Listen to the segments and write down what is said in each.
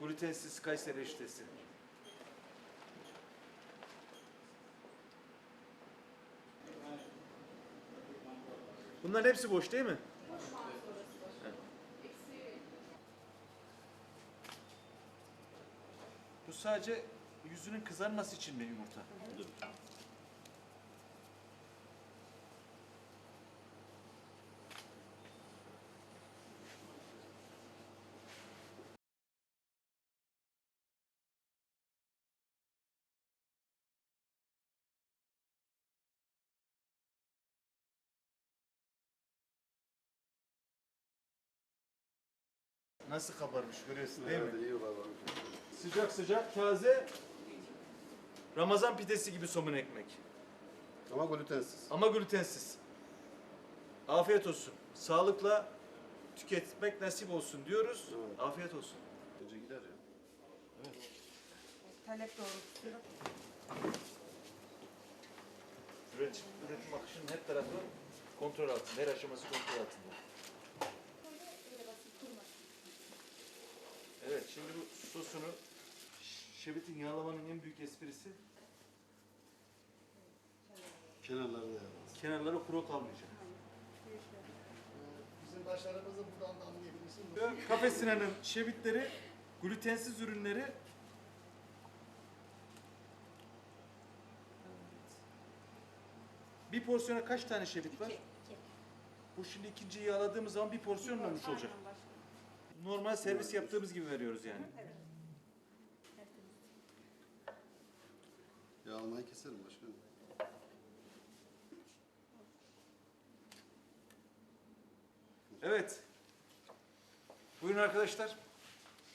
Glutensiz Kayseri eriştesi. Bunların hepsi boş değil mi? Bu sadece yüzünün kızarması için mi yumurta? Nasıl kabarmış görüyorsun değil mi? Evet, iyi var. Sıcak sıcak taze Ramazan pidesi gibi somun ekmek. Ama glutensiz. Ama glutensiz. Afiyet olsun. Sağlıkla tüketmek nasip olsun diyoruz. Evet. Afiyet olsun. Önce gider ya. Talep doğrultusunda Üretim, üretim akışının her tarafı kontrol altında. Her aşaması kontrol altında. Evet şimdi bu sosunu şebetin yağlamanın en büyük esprisi Kenarlarında yapmaz. kenarları kuru kalmayacak. Bizim başlarımızı buradan da anlayabilirsin. Kafe Sinan'ın şebitleri, glutensiz ürünleri Bir porsiyona kaç tane şebit var? Bu şimdi ikinciyi yağladığımız zaman bir porsiyon olmuş olacak. Normal servis yaptığımız gibi veriyoruz yani. Yağlamayı keserim başkanım. Evet. Buyurun arkadaşlar.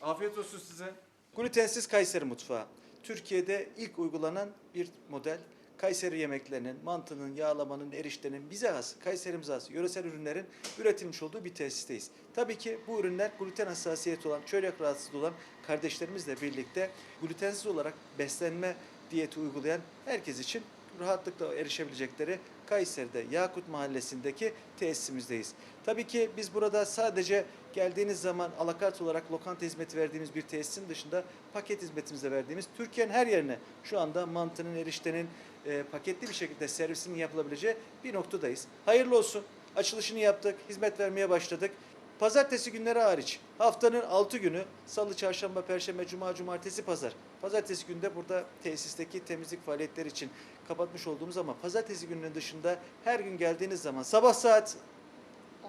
Afiyet olsun size. Glutensiz Kayseri mutfağı. Türkiye'de ilk uygulanan bir model. Kayseri yemeklerinin, mantının, yağlamanın, eriştenin bize has, Kayserimize has, yöresel ürünlerin üretilmiş olduğu bir tesisteyiz. Tabii ki bu ürünler gluten hassasiyeti olan, çölyak rahatsızlığı olan kardeşlerimizle birlikte glutensiz olarak beslenme diyeti uygulayan herkes için rahatlıkla erişebilecekleri Kayseri'de Yakut Mahallesi'ndeki tesisimizdeyiz. Tabii ki biz burada sadece geldiğiniz zaman alakart olarak lokanta hizmeti verdiğimiz bir tesisin dışında paket hizmetimizde verdiğimiz Türkiye'nin her yerine şu anda mantının, eriştenin e, paketli bir şekilde servisinin yapılabileceği bir noktadayız. Hayırlı olsun. Açılışını yaptık, hizmet vermeye başladık. Pazartesi günleri hariç haftanın 6 günü salı, çarşamba, perşembe, cuma, cumartesi, pazar. Pazartesi günde burada tesisteki temizlik faaliyetleri için kapatmış olduğumuz ama pazartesi gününün dışında her gün geldiğiniz zaman sabah saat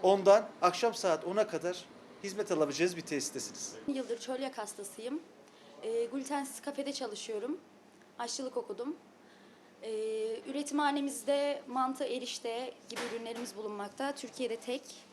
10'dan akşam saat 10'a kadar hizmet alabileceğiniz bir tesistesiniz. yıldır çölyak hastasıyım. E, glutensiz kafede çalışıyorum. Aşçılık okudum. E, üretimhanemizde mantı, erişte gibi ürünlerimiz bulunmakta. Türkiye'de tek.